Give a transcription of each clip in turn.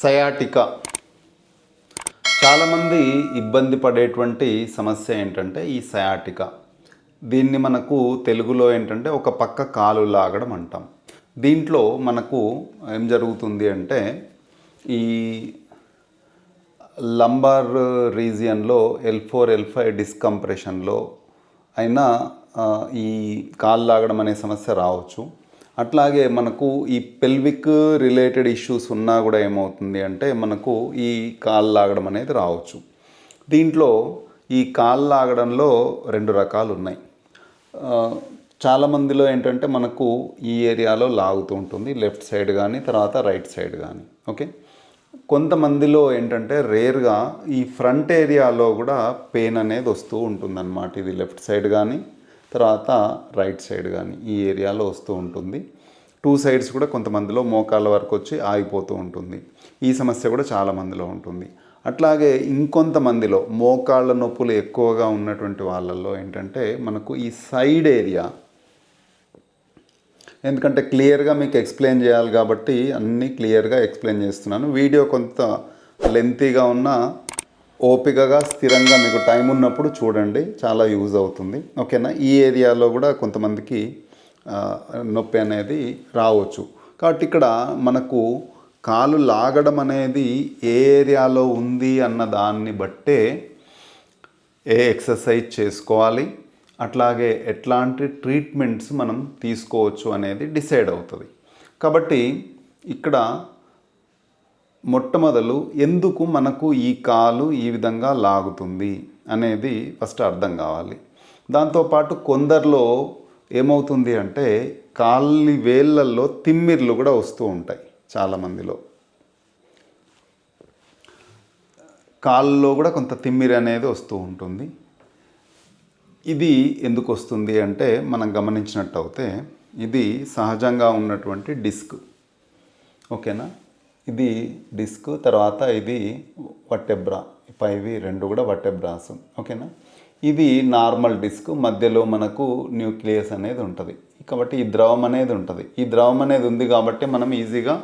Sciatica. చాలామంది ఇబ్బంది పడేటువంటి సమస్య ఏంటంటే ఈ సయాటికా. దీన్ని మనకు తెలుగులో ఏంటంటే ఒక పక్క కాలు లాగడం అంటాం. దీంట్లో మనకు ఏం జరుగుతుంది అంటే ఈ లంబార్ రీజియన్లో ఎల్ ఫోర్ ఎల్ ఫైవ్ డిస్కంప్రెషన్లో అయినా ఈ కాలు లాగడం అనే సమస్య రావచ్చు. అట్లాగే మనకు ఈ పెల్విక్ రిలేటెడ్ ఇష్యూస్ ఉన్నా కూడా ఏమవుతుంది అంటే మనకు ఈ కాలు లాగడం అనేది రావచ్చు. దీంట్లో ఈ కాలు లాగడంలో రెండు రకాలు ఉన్నాయి. చాలామందిలో చాలా మందిలో ఏంటంటే మనకు ఈ ఏరియాలో లాగుతూ ఉంటుంది. లెఫ్ట్ సైడ్ కానీ తర్వాత రైట్ సైడ్ కానీ ఓకే? కొంతమందిలో ఏంటంటే రేర్గా ఈ ఫ్రంట్ ఏరియాలో కూడా పెయిన్ అనేది వస్తూ ఉంటుందన్నమాట. ఇది లెఫ్ట్ సైడ్ కానీ తర్వాత రైట్ సైడ్ కానీ ఈ ఏరియాలో వస్తూ ఉంటుంది. టూ సైడ్స్ కూడా కొంతమందిలో మోకాళ్ళ వరకు వచ్చి ఆగిపోతూ ఉంటుంది. ఈ సమస్య కూడా చాలా మందిలో ఉంటుంది. అట్లాగే ఇంకొంతమందిలో మోకాళ్ళ నొప్పులు ఎక్కువగా ఉన్నటువంటి వాళ్ళల్లో ఏంటంటే మనకు ఈ సైడ్ ఏరియా ఎందుకంటే క్లియర్గా మీకు ఎక్స్ప్లెయిన్ చేయాలి కాబట్టి అన్నీ క్లియర్గా ఎక్స్ప్లెయిన్ చేస్తున్నాను. వీడియో కొంత లెంతీగా ఉన్న ఓపికగా స్థిరంగా మీకు టైం ఉన్నప్పుడు చూడండి. చాలా యూజ్ అవుతుంది. ఓకేనా? ఈ ఏరియాలో కూడా కొంతమందికి నొప్పి అనేది రావచ్చు. కాబట్టి ఇక్కడ మనకు కాలు లాగడం అనేది ఏ ఏరియాలో ఉంది అన్న దాన్ని బట్టే ఏ ఎక్సర్సైజ్ చేసుకోవాలి. అట్లాగే ఎట్లాంటి ట్రీట్మెంట్స్ మనం తీసుకోవచ్చు అనేది డిసైడ్ అవుతుంది. కాబట్టి ఇక్కడ మొట్టమొదలు ఎందుకు మనకు ఈ కాలు ఈ విధంగా లాగుతుంది అనేది ఫస్ట్ అర్థం కావాలి. దాంతోపాటు కొందరిలో ఏమవుతుంది అంటే కాళ్ళి వేళ్ళల్లో తిమ్మిర్లు కూడా వస్తూ ఉంటాయి చాలామందిలో. కాళ్ళలో కూడా కొంత తిమ్మిరి అనేది వస్తూ ఉంటుంది. ఇది ఎందుకు వస్తుంది అంటే మనం గమనించినట్టు అయితే ఇది సహజంగా ఉన్నటువంటి డిస్క్. ఓకేనా? ఇది డిస్క్ తర్వాత ఇది వట్టెబ్రా పైవి రెండు కూడా వట్టెబ్రాస్ ఓకేనా? ఇది నార్మల్ డిస్క్ మధ్యలో మనకు న్యూక్లియస్ అనేది ఉంటుంది. కాబట్టి ఈ ద్రవం అనేది ఉంటుంది. ఈ ద్రవం అనేది ఉంది కాబట్టి మనం ఈజీగా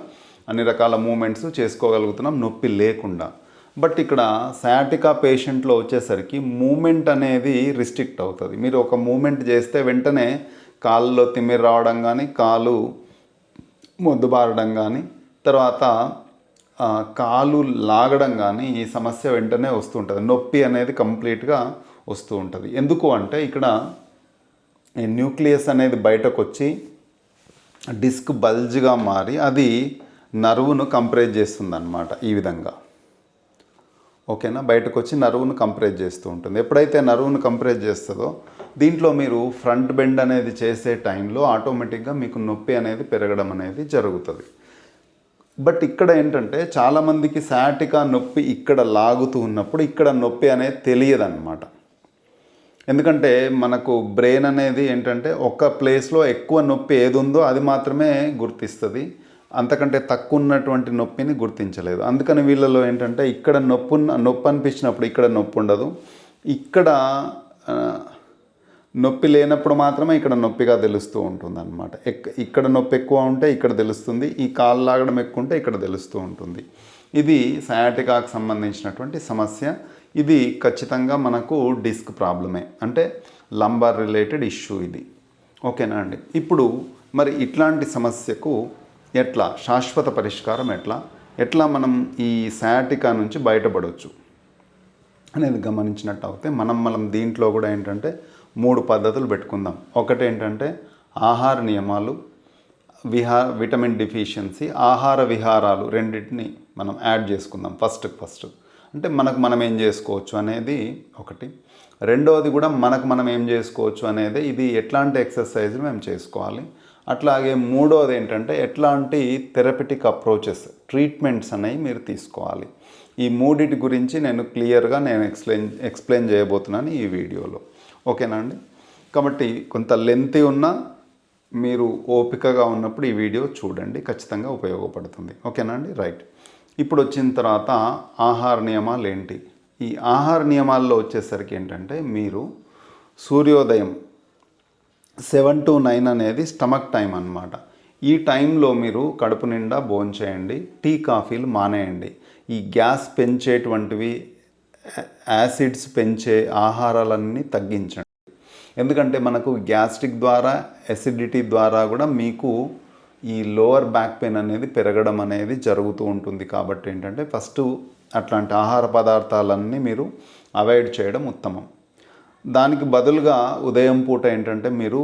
అన్ని రకాల మూమెంట్స్ చేసుకోగలుగుతున్నాం నొప్పి లేకుండా. బట్ ఇక్కడ శాటికా పేషెంట్లో వచ్చేసరికి మూమెంట్ అనేది రిస్ట్రిక్ట్ అవుతుంది. మీరు ఒక మూమెంట్ చేస్తే వెంటనే కాళ్ళలో తిమ్మిరి రావడం కానీ కాలు మొద్దుబారడం కానీ తర్వాత కాలు లాగడం కానీ ఈ సమస్య వెంటనే వస్తుంటుంది. నొప్పి అనేది కంప్లీట్గా వస్తూ ఉంటుంది. ఎందుకు అంటే ఇక్కడ ఈ న్యూక్లియస్ అనేది బయటకు వచ్చి డిస్క్ బల్జ్గా మారి అది నరువును కంప్రెస్ చేస్తుంది అనమాట ఈ విధంగా. ఓకేనా? బయటకు వచ్చి నరువును కంప్రెస్ చేస్తూ ఉంటుంది. ఎప్పుడైతే నరువును కంప్రెస్ చేస్తుందో దీంట్లో మీరు ఫ్రంట్ బెండ్ అనేది చేసే టైంలో ఆటోమేటిక్గా మీకు నొప్పి అనేది పెరగడం అనేది జరుగుతుంది. బట్ ఇక్కడ ఏంటంటే చాలామందికి సాటికా నొప్పి ఇక్కడ లాగుతూ ఉన్నప్పుడు ఇక్కడ నొప్పి అనేది తెలియదన్నమాట. ఎందుకంటే మనకు బ్రెయిన్ అనేది ఏంటంటే ఒక ప్లేస్లో ఎక్కువ నొప్పి ఏది ఉందో అది మాత్రమే గుర్తిస్తుంది. అంతకంటే తక్కువ ఉన్నటువంటి నొప్పిని గుర్తించలేదు. అందుకని వీళ్ళలో ఏంటంటే ఇక్కడ నొప్పు నొప్పి అనిపించినప్పుడు ఇక్కడ నొప్పి ఉండదు. ఇక్కడ నొప్పి లేనప్పుడు మాత్రమే ఇక్కడ నొప్పిగా తెలుస్తూ ఉంటుంది అనమాట ఇక్కడ నొప్పి ఎక్కువ ఉంటే ఇక్కడ తెలుస్తుంది ఈ కాలు లాగడం ఎక్కువ ఉంటే ఇక్కడ తెలుస్తూ ఉంటుంది. ఇది సయాటికాకు సంబంధించినటువంటి సమస్య. ఇది ఖచ్చితంగా మనకు డిస్క్ ప్రాబ్లమే. అంటే లంబార్ రిలేటెడ్ ఇష్యూ ఇది. ఓకేనా అండి? ఇప్పుడు మరి ఇట్లాంటి సమస్యకు ఎట్లా శాశ్వత పరిష్కారం ఎట్లా? ఎట్లా మనం ఈ సయాటికా నుంచి బయటపడవచ్చు అనేది గమనించినట్టు అయితే మనం మనం దీంట్లో కూడా ఏంటంటే మూడు పద్ధతులు పెట్టుకుందాం. ఒకటి ఏంటంటే ఆహార నియమాలు విహా విటమిన్ డిఫిషియన్సీ ఆహార విహారాలు రెండింటిని మనం యాడ్ చేసుకుందాం ఫస్ట్ ఫస్ట్. అంటే మనకు మనం ఏం చేసుకోవచ్చు అనేది ఒకటి. రెండవది కూడా మనకు మనం ఏం చేసుకోవచ్చు అనేది ఇది ఎట్లాంటి ఎక్సర్సైజ్ మేము చేసుకోవాలి. అట్లాగే మూడవది ఏంటంటే ఎట్లాంటి థెరపెటిక్ అప్రోచెస్ ట్రీట్మెంట్స్ అనేవి మీరు తీసుకోవాలి. ఈ మూడిటి గురించి నేను క్లియర్గా నేను ఎక్స్ప్లెయిన్ ఎక్స్ప్లెయిన్ చేయబోతున్నాను ఈ వీడియోలో. ఓకేనా అండి? కాబట్టి కొంత లెంతీ ఉన్నా మీరు ఓపికగా ఉన్నప్పుడు ఈ వీడియో చూడండి ఖచ్చితంగా ఉపయోగపడుతుంది. ఓకేనా అండి? రైట్. ఇప్పుడు వచ్చిన తర్వాత ఆహార నియమాలు ఏంటి? ఈ ఆహార నియమాల్లో వచ్చేసరికి ఏంటంటే మీరు సూర్యోదయం సెవెన్ టు నైన్ అనేది స్టమక్ టైం అన్నమాట. ఈ టైంలో మీరు కడుపు నిండా భోంచేయండి టీ కాఫీలు మానేయండి. ఈ గ్యాస్ పెంచేటువంటివి యాసిడ్స్ పెంచే ఆహారాలన్నీ తగ్గించండి. ఎందుకంటే మనకు గ్యాస్ట్రిక్ ద్వారా ఎసిడిటీ ద్వారా కూడా మీకు ఈ లోవర్ బ్యాక్ పెయిన్ అనేది పెరగడం అనేది జరుగుతూ ఉంటుంది. కాబట్టి ఏంటంటే ఫస్ట్ అట్లాంటి ఆహార పదార్థాలన్నీ మీరు అవాయిడ్ చేయడం ఉత్తమం. దానికి బదులుగా ఉదయం పూట ఏంటంటే మీరు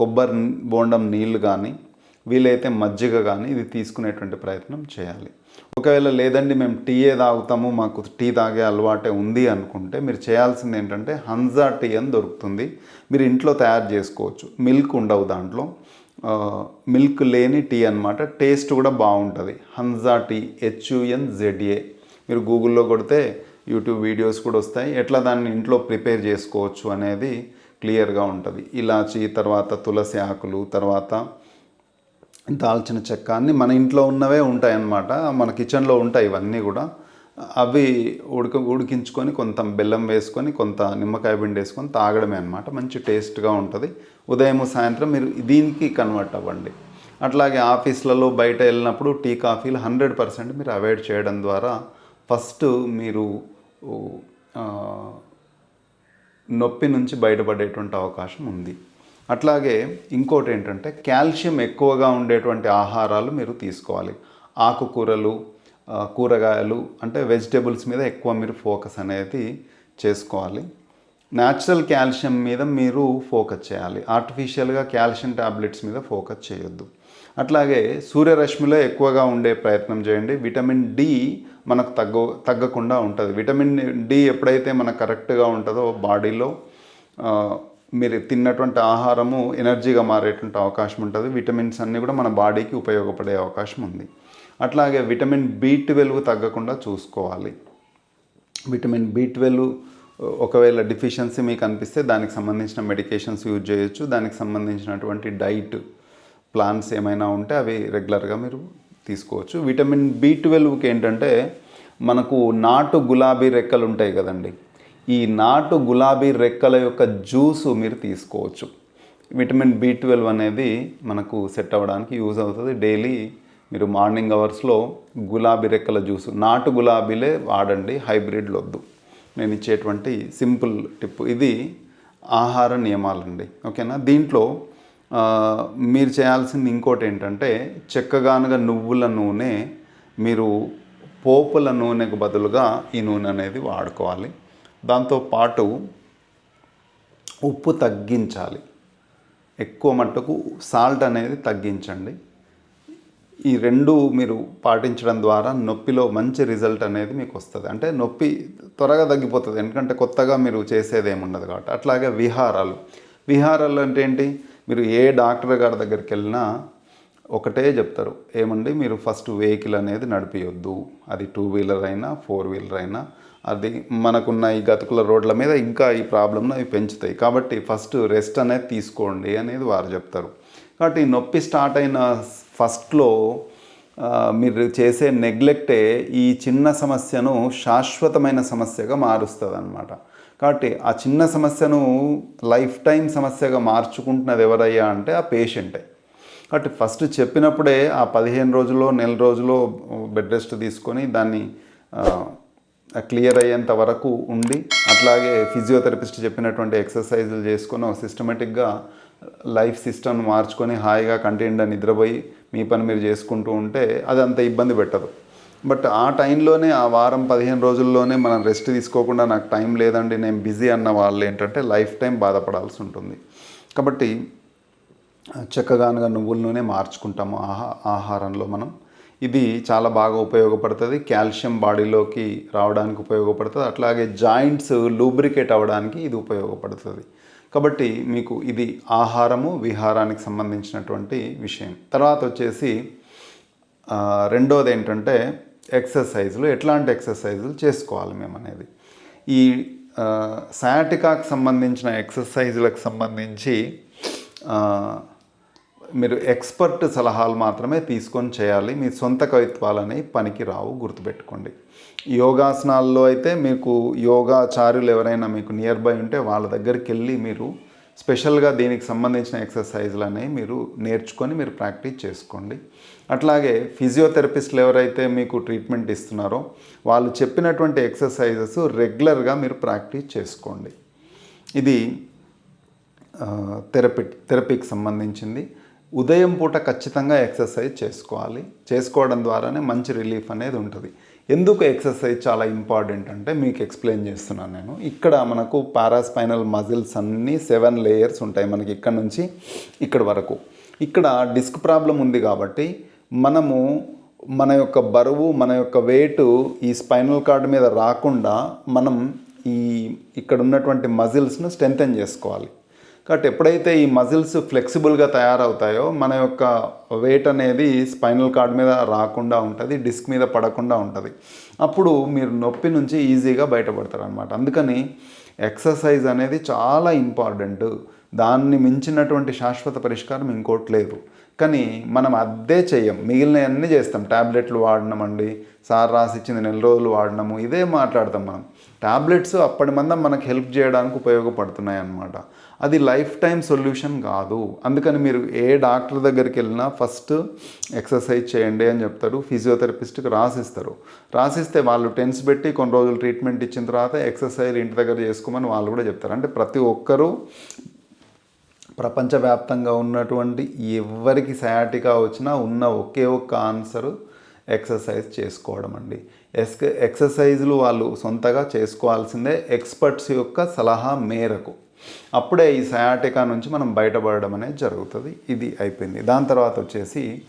కొబ్బరి బోండం నీళ్ళు కానీ వీలైతే మజ్జిగ కానీ ఇది తీసుకునేటువంటి ప్రయత్నం చేయాలి. ఒకవేళ లేదండి మేము టీయే తాగుతాము మాకు టీ తాగే అలవాటే ఉంది అనుకుంటే మీరు చేయాల్సింది ఏంటంటే హన్జా టీ అని దొరుకుతుంది. మీరు ఇంట్లో తయారు చేసుకోవచ్చు. మిల్క్ ఉండవు దాంట్లో. మిల్క్ లేని టీ అన్నమాట. టేస్ట్ కూడా బాగుంటుంది. హన్జా టీ హెచ్యుఎన్ జెడ్ఏ మీరు గూగుల్లో కొడితే యూట్యూబ్ వీడియోస్ కూడా వస్తాయి. ఎట్లా దాన్ని ఇంట్లో ప్రిపేర్ చేసుకోవచ్చు అనేది క్లియర్గా ఉంటుంది. ఇలాచి తర్వాత తులసి ఆకులు తర్వాత దాల్చిన చెక్క అన్నీ మన ఇంట్లో ఉన్నవే ఉంటాయి అన్నమాట మన కిచెన్లో ఉంటాయి ఇవన్నీ కూడా. అవి ఉడక ఉడికించుకొని కొంత బెల్లం వేసుకొని కొంత నిమ్మకాయ పిండి వేసుకొని తాగడమే అనమాట మంచి టేస్ట్గా ఉంటుంది. ఉదయం సాయంత్రం మీరు దీనికి కన్వర్ట్ అవ్వండి. అట్లాగే ఆఫీస్లలో బయట వెళ్ళినప్పుడు టీ కాఫీలు హండ్రెడ్ పర్సెంట్ మీరు అవాయిడ్ చేయడం ద్వారా ఫస్ట్ మీరు నొప్పి నుంచి బయటపడేటువంటి అవకాశం ఉంది. అట్లాగే ఇంకోటి ఏంటంటే కాల్షియం ఎక్కువగా ఉండేటువంటి ఆహారాలు మీరు తీసుకోవాలి. ఆకుకూరలు కూరగాయలు అంటే వెజిటేబుల్స్ మీద ఎక్కువ మీరు ఫోకస్ అనేది చేసుకోవాలి. న్యాచురల్ కాల్షియం మీద మీరు ఫోకస్ చేయాలి. ఆర్టిఫిషియల్గా కాల్షియం టాబ్లెట్స్ మీద ఫోకస్ చేయొద్దు. అట్లాగే సూర్యరశ్మిలో ఎక్కువగా ఉండే ప్రయత్నం చేయండి. విటమిన్ డి మనకు తగ్గ తగ్గకుండా ఉంటుంది. విటమిన్ డి ఎప్పుడైతే మనకు కరెక్ట్గా ఉంటుందో బాడీలో మీరు తిన్నటువంటి ఆహారము ఎనర్జీగా మారేటువంటి అవకాశం ఉంటుంది. విటమిన్స్ అన్నీ కూడా మన బాడీకి ఉపయోగపడే అవకాశం ఉంది. అట్లాగే విటమిన్ బి ట్వెల్వ్ తగ్గకుండా చూసుకోవాలి. విటమిన్ బి ట్వెల్వ్ ఒకవేళ డిఫిషియన్సీ మీకు అనిపిస్తే దానికి సంబంధించిన మెడికేషన్స్ యూజ్ చేయొచ్చు. దానికి సంబంధించినటువంటి డైట్ ప్లాన్స్ ఏమైనా ఉంటే అవి రెగ్యులర్గా మీరు తీసుకోవచ్చు. విటమిన్ బి ట్వెల్వ్కి ఏంటంటే మనకు నాటు గులాబీ రెక్కలు ఉంటాయి కదండి. ఈ నాటు గులాబీ రెక్కల యొక్క జ్యూసు మీరు తీసుకోవచ్చు. విటమిన్ బి ట్వెల్వ్ అనేది మనకు సెట్ అవ్వడానికి యూజ్ అవుతుంది. డైలీ మీరు మార్నింగ్ అవర్స్లో గులాబీ రెక్కల జ్యూసు నాటు గులాబీలే వాడండి హైబ్రిడ్లు వద్దు. నేను ఇచ్చేటువంటి సింపుల్ టిప్ ఇది ఆహార నియమాలండి. ఓకేనా? దీంట్లో మీరు చేయాల్సింది ఇంకోటి ఏంటంటే చెక్కగానుగా నువ్వుల నూనె మీరు పోపుల నూనెకు బదులుగా ఈ నూనె అనేది వాడుకోవాలి. దాంతోపాటు ఉప్పు తగ్గించాలి. ఎక్కువ మట్టుకు సాల్ట్ అనేది తగ్గించండి. ఈ రెండు మీరు పాటించడం ద్వారా నొప్పిలో మంచి రిజల్ట్ అనేది మీకు వస్తుంది. అంటే నొప్పి త్వరగా తగ్గిపోతుంది. ఎందుకంటే కొత్తగా మీరు చేసేది ఏమి ఉండదు కాబట్టి. అట్లాగే విహారాలు. విహారాలు అంటే ఏంటి? మీరు ఏ డాక్టర్ గారి దగ్గరికి వెళ్ళినా ఒకటే చెప్తారు. ఏమండి? మీరు ఫస్ట్ వెహికల్ అనేది నడిపియొద్దు. అది టూ వీలర్ అయినా ఫోర్ వీలర్ అయినా అది మనకున్న ఈ గతుకుల రోడ్ల మీద ఇంకా ఈ ప్రాబ్లమ్ను అవి పెంచుతాయి. కాబట్టి ఫస్ట్ రెస్ట్ అనేది తీసుకోండి అనేది వారు చెప్తారు. కాబట్టి నొప్పి స్టార్ట్ అయిన ఫస్ట్లో మీరు చేసే నెగ్లెక్టే ఈ చిన్న సమస్యను శాశ్వతమైన సమస్యగా మారుస్తుంది అనమాట కాబట్టి ఆ చిన్న సమస్యను లైఫ్ టైం సమస్యగా మార్చుకుంటున్నది ఎవరయ్యా అంటే ఆ పేషెంటే. కాబట్టి ఫస్ట్ చెప్పినప్పుడే ఆ పదిహేను రోజుల్లో నెల రోజుల్లో బెడ్ రెస్ట్ తీసుకొని దాన్ని క్లియర్ అయ్యేంత వరకు ఉండి అట్లాగే ఫిజియోథెరపిస్ట్ చెప్పినటువంటి ఎక్సర్సైజులు చేసుకుని సిస్టమేటిక్గా లైఫ్ సిస్టమ్ మార్చుకొని హాయిగా కంటెంట్ నిద్రపోయి మీ పని మీరు చేసుకుంటూ ఉంటే అది అంత ఇబ్బంది పెట్టదు. బట్ ఆ టైంలోనే ఆ వారం పదిహేను రోజుల్లోనే మనం రెస్ట్ తీసుకోకుండా నాకు టైం లేదండి నేను బిజీ అన్న వాళ్ళు ఏంటంటే లైఫ్ టైం బాధపడాల్సి ఉంటుంది. కాబట్టి చక్కగానుగా నువ్వుల నూనె మార్చుకుంటాము ఆహా ఆహారంలో మనం. ఇది చాలా బాగా ఉపయోగపడుతుంది. కాల్షియం బాడీలోకి రావడానికి ఉపయోగపడుతుంది. అట్లాగే జాయింట్స్ లూబ్రికేట్ అవ్వడానికి ఇది ఉపయోగపడుతుంది. కాబట్టి మీకు ఇది ఆహారము విహారానికి సంబంధించినటువంటి విషయం. తర్వాత వచ్చేసి రెండోది ఏంటంటే ఎక్సర్సైజులు. ఎట్లాంటి ఎక్సర్సైజులు చేసుకోవాలి మేము అనేది. ఈ శాటికాకు సంబంధించిన ఎక్సర్సైజులకు సంబంధించి మీరు ఎక్స్పర్ట్ సలహాలు మాత్రమే తీసుకొని చేయాలి. మీ సొంత కవిత్వాలని పనికి రావు గుర్తుపెట్టుకోండి. యోగాసనాల్లో అయితే మీకు యోగాచార్యులు ఎవరైనా మీకు నియర్ బై ఉంటే వాళ్ళ దగ్గరికి వెళ్ళి మీరు స్పెషల్గా దీనికి సంబంధించిన ఎక్సర్సైజ్లు అనేవి మీరు నేర్చుకొని మీరు ప్రాక్టీస్ చేసుకోండి. అట్లాగే ఫిజియోథెరపిస్టులు ఎవరైతే మీకు ట్రీట్మెంట్ ఇస్తున్నారో వాళ్ళు చెప్పినటువంటి ఎక్సర్సైజెస్ రెగ్యులర్గా మీరు ప్రాక్టీస్ చేసుకోండి. ఇది థెరపీ థెరపీకి సంబంధించింది. ఉదయం పూట ఖచ్చితంగా ఎక్సర్సైజ్ చేసుకోవాలి. చేసుకోవడం ద్వారానే మంచి రిలీఫ్ అనేది ఉంటుంది. ఎందుకు ఎక్సర్సైజ్ చాలా ఇంపార్టెంట్ అంటే మీకు ఎక్స్ప్లెయిన్ చేస్తున్నాను నేను. ఇక్కడ మనకు పారాస్పైనల్ మజిల్స్ అన్నీ సెవెన్ లేయర్స్ ఉంటాయి మనకి ఇక్కడ నుంచి ఇక్కడ వరకు. ఇక్కడ డిస్క్ ప్రాబ్లం ఉంది కాబట్టి మనము మన యొక్క బరువు మన యొక్క వెయిట్ ఈ స్పైనల్ కార్డ్ మీద రాకుండా మనం ఈ ఇక్కడ ఉన్నటువంటి మజిల్స్ను స్ట్రెంథెన్ చేసుకోవాలి. కాబట్టి ఎప్పుడైతే ఈ మజిల్స్ ఫ్లెక్సిబుల్గా తయారవుతాయో మన యొక్క వెయిట్ అనేది స్పైనల్ కార్డ్ మీద రాకుండా ఉంటుంది డిస్క్ మీద పడకుండా ఉంటుంది. అప్పుడు మీరు నొప్పి నుంచి ఈజీగా బయటపడతారు అనమాట అందుకని ఎక్సర్సైజ్ అనేది చాలా ఇంపార్టెంట్. దాన్ని మించినటువంటి శాశ్వత పరిష్కారం ఇంకోటి లేదు. కానీ మనం అదే చెయ్యం మిగిలినవన్నీ చేస్తాం. ట్యాబ్లెట్లు వాడినామండి. సార్ రాసి ఇచ్చింది నెల రోజులు వాడినాము. ఇదే మాట్లాడతాం మనం. ట్యాబ్లెట్స్ అప్పటి మందం మనకు హెల్ప్ చేయడానికి ఉపయోగపడుతున్నాయి అన్నమాట అది లైఫ్ టైం సొల్యూషన్ కాదు. అందుకని మీరు ఏ డాక్టర్ దగ్గరికి వెళ్ళినా ఫస్ట్ ఎక్సర్సైజ్ చేయండి అని చెప్తారు. ఫిజియోథెరపిస్ట్కి రాసిస్తారు. రాసిస్తే వాళ్ళు టెన్స్ పెట్టి కొన్ని రోజులు ట్రీట్మెంట్ ఇచ్చిన తర్వాత ఎక్సర్సైజ్ ఇంటి దగ్గర చేసుకోమని వాళ్ళు కూడా చెప్తారు. అంటే ప్రతి ఒక్కరూ ప్రపంచవ్యాప్తంగా ఉన్నటువంటి ఎవరికి సయాటిగా వచ్చినా ఉన్న ఒకే ఒక్క ఆన్సరు ఎక్సర్సైజ్ చేసుకోవడం అండి. ఎక్స్ ఎక్సర్సైజులు వాళ్ళు సొంతగా చేసుకోవాల్సిందే ఎక్స్పర్ట్స్ యొక్క సలహా మేరకు. అప్పుడే ఈ సయాటికా నుంచి మనం బయటపడడం అనేది జరుగుతుంది. ఇది అయిపోయింది. దాని తర్వాత వచ్చేసి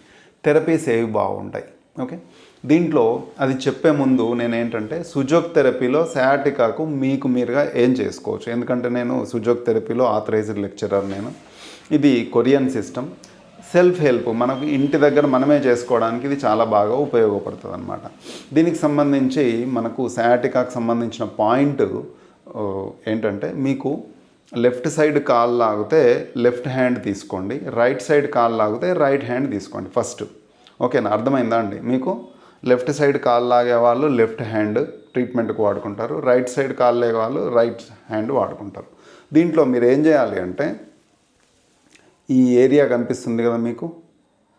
థెరపీస్ ఏవి బాగుంటాయి. ఓకే? దీంట్లో అది చెప్పే ముందు నేను ఏంటంటే సుజోక్ థెరపీలో సయాటికాకు మీకు మీరుగా ఏం చేసుకోవచ్చు? ఎందుకంటే నేను సుజోక్ థెరపీలో ఆథరైజ్డ్ లెక్చరర్ నేను. ఇది కొరియన్ సిస్టమ్. సెల్ఫ్ హెల్ప్ మనకు ఇంటి దగ్గర మనమే చేసుకోవడానికి ఇది చాలా బాగా ఉపయోగపడుతుంది అనమాట దీనికి సంబంధించి మనకు సయాటికాకు సంబంధించిన పాయింట్ ఏంటంటే మీకు లెఫ్ట్ సైడ్ కాల్ లాగితే లెఫ్ట్ హ్యాండ్ తీసుకోండి రైట్ సైడ్ కాల్ లాగితే రైట్ హ్యాండ్ తీసుకోండి ఫస్ట్. ఓకేనా? అర్థమైందా అండి మీకు? లెఫ్ట్ సైడ్ కాల్ లాగే వాళ్ళు లెఫ్ట్ హ్యాండ్ ట్రీట్మెంట్కి వాడుకుంటారు రైట్ సైడ్ కాల్ లాగే వాళ్ళు రైట్ హ్యాండ్ వాడుకుంటారు. దీంట్లో మీరు ఏం చేయాలి అంటే ఈ ఏరియా కనిపిస్తుంది కదా మీకు?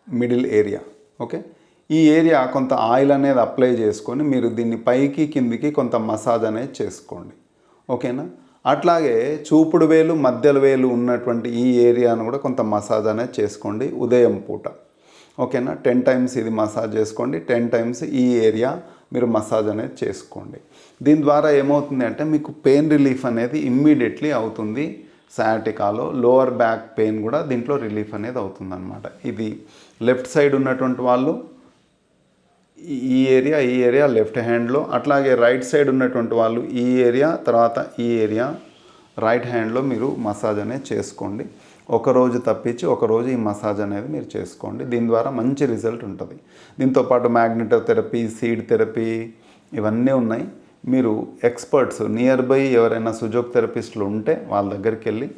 Middle area. ఓకే? ఈ ఏరియా కొంత ఆయిల్ అనేది అప్లై చేసుకొని మీరు దీన్ని పైకి కిందికి కొంత మసాజ్ అనేది చేసుకోండి. ఓకేనా? అట్లాగే చూపుడు వేలు మధ్యల వేలు ఉన్నటువంటి ఈ ఏరియాను కూడా కొంత మసాజ్ అనేది చేసుకోండి ఉదయం పూట. ఓకేనా? టెన్ టైమ్స్ ఇది మసాజ్ చేసుకోండి. టెన్ టైమ్స్ ఈ ఏరియా మీరు మసాజ్ అనేది చేసుకోండి. దీని ద్వారా ఏమవుతుంది అంటే మీకు పెయిన్ రిలీఫ్ అనేది ఇమ్మీడియట్లీ అవుతుంది. శాటికాలో లోవర్ బ్యాక్ పెయిన్ కూడా దీంట్లో రిలీఫ్ అనేది అవుతుందన్నమాట. ఇది లెఫ్ట్ సైడ్ ఉన్నటువంటి వాళ్ళు ఈ- ఈ ఏరియా ఈ ఏరియా లెఫ్ట్ హ్యాండ్లో అట్లాగే రైట్ సైడ్ ఉన్నటువంటి వాళ్ళు ఈ ఏరియా తర్వాత ఈ ఏరియా రైట్ హ్యాండ్లో మీరు మసాజ్ అనేది చేసుకోండి. ఒక రోజు తప్పించి ఒక రోజు ఈ మసాజ్ అనేది మీరు చేసుకోండి. దీని ద్వారా మంచి రిజల్ట్ ఉంటుంది. దీంతో పాటు మ్యాగ్నెటో థెరపీ సీడ్ థెరపీ ఇవన్నీ ఉన్నాయి. మీరు ఎక్స్పర్ట్స్ నియర్ బై ఎవరైనా సుజోక్ థెరపిస్టులు ఉంటే వాళ్ళ దగ్గరికి వెళ్ళి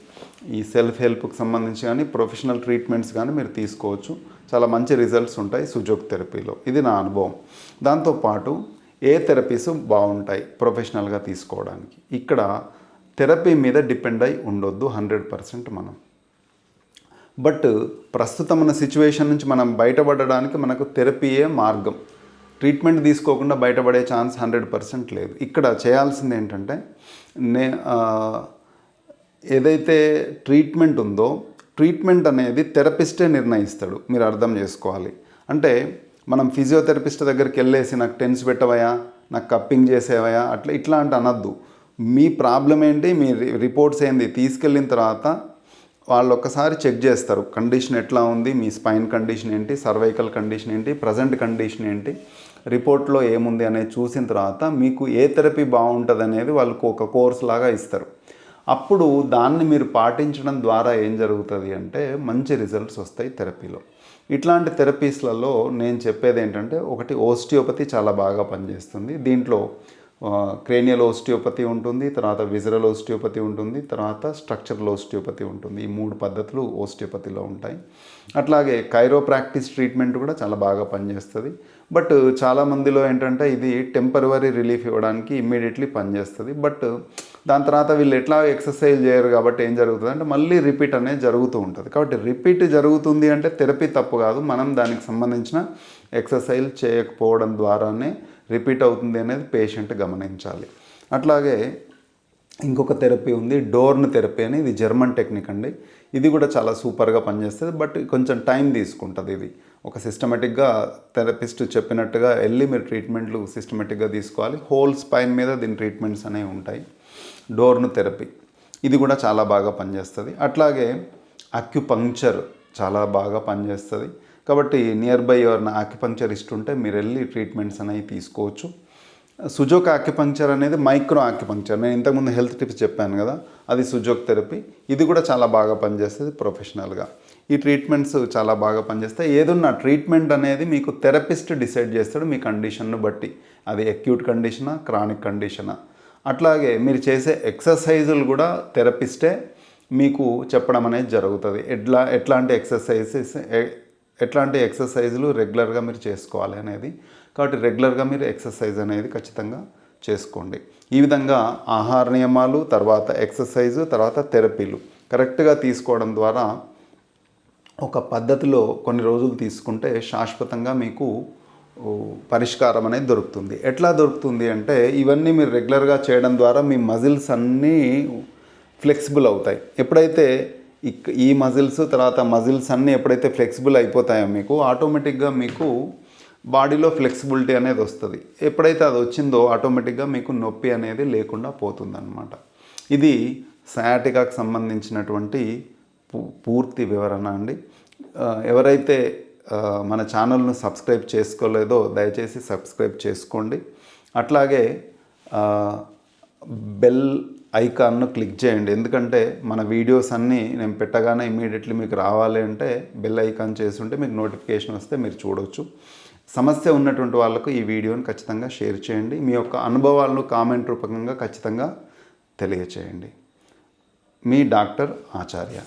ఈ సెల్ఫ్ హెల్ప్కి సంబంధించి కానీ ప్రొఫెషనల్ ట్రీట్మెంట్స్ కానీ మీరు తీసుకోవచ్చు. చాలా మంచి రిజల్ట్స్ ఉంటాయి సుజోక్ థెరపీలో. ఇది నా అనుభవం. దాంతోపాటు ఏ థెరపీస్ బాగుంటాయి ప్రొఫెషనల్గా తీసుకోవడానికి? ఇక్కడ థెరపీ మీద డిపెండ్ అయి ఉండొద్దు హండ్రెడ్ పర్సెంట్ మనం. బట్ ప్రస్తుతం ఉన్న సిచ్యువేషన్ నుంచి మనం బయటపడడానికి మనకు థెరపీయే మార్గం. ట్రీట్మెంట్ తీసుకోకుండా బయటపడే ఛాన్స్ హండ్రెడ్ పర్సెంట్ లేదు. ఇక్కడ చేయాల్సింది ఏంటంటే నే ఏదైతే ట్రీట్మెంట్ ఉందో ట్రీట్మెంట్ అనేది థెరపిస్టే నిర్ణయిస్తాడు. మీరు అర్థం చేసుకోవాలి. అంటే మనం ఫిజియోథెరపిస్ట్ దగ్గరికి వెళ్ళేసి నాకు టెన్స్ పెట్టవయా నాకు కప్పింగ్ చేసేవయా అట్లా ఇట్లా అంటే అనొద్దు. మీ ప్రాబ్లం ఏంటి? మీ రి- రిపోర్ట్స్ ఏంది? తీసుకెళ్ళిన తర్వాత వాళ్ళు ఒక్కసారి చెక్ చేస్తారు. కండిషన్ ఎట్లా ఉంది? మీ స్పైన్ కండిషన్ ఏంటి? సర్వైకల్ కండిషన్ ఏంటి? ప్రజెంట్ కండిషన్ ఏంటి? రిపోర్ట్లో ఏముంది అనేది చూసిన తర్వాత మీకు ఏ థెరపీ బాగుంటుంది అనేది వాళ్ళకు ఒక కోర్స్ లాగా ఇస్తారు. అప్పుడు దాన్ని మీరు పాటించడం ద్వారా ఏం జరుగుతుంది అంటే మంచి రిజల్ట్స్ వస్తాయి థెరపీలో. ఇట్లాంటి థెరపీస్లలో నేను చెప్పేది ఏంటంటే ఒకటి ఓస్టియోపతి చాలా బాగా పనిచేస్తుంది. దీంట్లో క్రేనియల్ ఓస్టియోపతి ఉంటుంది తర్వాత విజరల్ ఓస్టియోపతి ఉంటుంది తర్వాత స్ట్రక్చరల్ ఓస్టియోపతి ఉంటుంది. ఈ మూడు పద్ధతులు ఓస్టియోపతిలో ఉంటాయి. అట్లాగే కైరోప్రాక్టీస్ ట్రీట్మెంట్ కూడా చాలా బాగా పనిచేస్తుంది. బట్ చాలా మందిలో ఏంటంటే ఇది టెంపరవరీ రిలీఫ్ ఇవ్వడానికి ఇమ్మీడియట్లీ పనిచేస్తుంది. బట్ దాని తర్వాత వీళ్ళు ఎట్లా ఎక్సర్సైజ్ చేయరు కాబట్టి ఏం జరుగుతుంది అంటే మళ్ళీ రిపీట్ అనేది జరుగుతూ ఉంటుంది. కాబట్టి రిపీట్ జరుగుతుంది అంటే థెరపీ తప్పు కాదు. మనం దానికి సంబంధించిన ఎక్సర్సైజ్ చేయకపోవడం ద్వారానే రిపీట్ అవుతుంది అనేది పేషెంట్ గమనించాలి. అట్లాగే ఇంకొక థెరపీ ఉంది డోర్న్ థెరపీ అని ఇది జర్మన్ టెక్నిక్ అండి. ఇది కూడా చాలా సూపర్గా పనిచేస్తుంది బట్ కొంచెం టైం తీసుకుంటుంది ఇది. ఒక సిస్టమేటిక్గా థెరపిస్ట్ చెప్పినట్టుగా వెళ్ళి మీరు ట్రీట్మెంట్లు సిస్టమేటిక్గా తీసుకోవాలి. హోల్ స్పైన్ మీద దీని ట్రీట్మెంట్స్ అనేవి ఉంటాయి. Dorn therapy. ఇది కూడా చాలా బాగా పనిచేస్తుంది. అట్లాగే అక్యుపంక్చర్ చాలా బాగా పనిచేస్తుంది. కాబట్టి నియర్ బై ఎవరిన ఆక్యుపంక్చరిస్ట్ ఉంటే మీరు వెళ్ళి ట్రీట్మెంట్స్ అనేవి తీసుకోవచ్చు. సుజోక్ ఆక్యుపంక్చర్ అనేది మైక్రో ఆక్యుపంక్చర్ నేను ఇంతకుముందు హెల్త్ టిప్స్ చెప్పాను కదా అది సుజోక్ థెరపీ ఇది కూడా చాలా బాగా పనిచేస్తుంది ప్రొఫెషనల్గా ఈ ట్రీట్మెంట్స్ చాలా బాగా పనిచేస్తాయి. ఏదున్న ట్రీట్మెంట్ అనేది మీకు థెరపిస్ట్ డిసైడ్ చేస్తాడు మీ కండిషన్ను బట్టి. అది అక్యూట్ కండిషనా క్రానిక్ కండిషనా అట్లాగే మీరు చేసే ఎక్సర్సైజులు కూడా థెరపిస్టే మీకు చెప్పడం అనేది జరుగుతుంది. ఎట్లా ఎట్లాంటి ఎక్సర్సైజెస్ ఎట్లాంటి ఎక్సర్సైజులు రెగ్యులర్గా మీరు చేసుకోవాలి అనేది. కాబట్టి రెగ్యులర్గా మీరు ఎక్సర్సైజ్ అనేది ఖచ్చితంగా చేసుకోండి. ఈ విధంగా ఆహార నియమాలు తర్వాత ఎక్సర్సైజు తర్వాత థెరపీలు. కరెక్ట్గా తీసుకోవడం ద్వారా ఒక పద్ధతిలో కొన్ని రోజులు తీసుకుంటే శాశ్వతంగా మీకు పరిష్కారం అనేది దొరుకుతుంది. ఎట్లా దొరుకుతుంది అంటే ఇవన్నీ మీరు రెగ్యులర్గా చేయడం ద్వారా మీ మజిల్స్ అన్నీ ఫ్లెక్సిబుల్ అవుతాయి. ఎప్పుడైతే ఈ మజిల్స్ తర్వాత మజిల్స్ అన్నీ ఎప్పుడైతే ఫ్లెక్సిబుల్ అయిపోతాయో మీకు ఆటోమేటిక్గా మీకు బాడీలో ఫ్లెక్సిబిలిటీ అనేది వస్తుంది. ఎప్పుడైతే అది వచ్చిందో ఆటోమేటిక్గా మీకు నొప్పి అనేది లేకుండా పోతుందన్నమాట. ఇది సయాటికాకు సంబంధించినటువంటి పూ- పూర్తి వివరణ అండి. ఎవరైతే మన ఛానల్ను సబ్స్క్రైబ్ చేసుకోలేదో దయచేసి సబ్స్క్రైబ్ చేసుకోండి. అట్లాగే బెల్ ఐకాన్ను క్లిక్ చేయండి. ఎందుకంటే మన వీడియోస్ అన్నీ నేను పెట్టగానే ఇమీడియట్లీ మీకు రావాలి అంటే బెల్ ఐకాన్ చేస్తుంటే మీకు నోటిఫికేషన్ వస్తే మీరు చూడవచ్చు సమస్య ఉన్నటువంటి వాళ్ళకు ఈ వీడియోని ఖచ్చితంగా షేర్ చేయండి. మీ యొక్క అనుభవాలను కామెంట్ రూపకంగా ఖచ్చితంగా తెలియచేయండి. మీ డాక్టర్ ఆచార్య.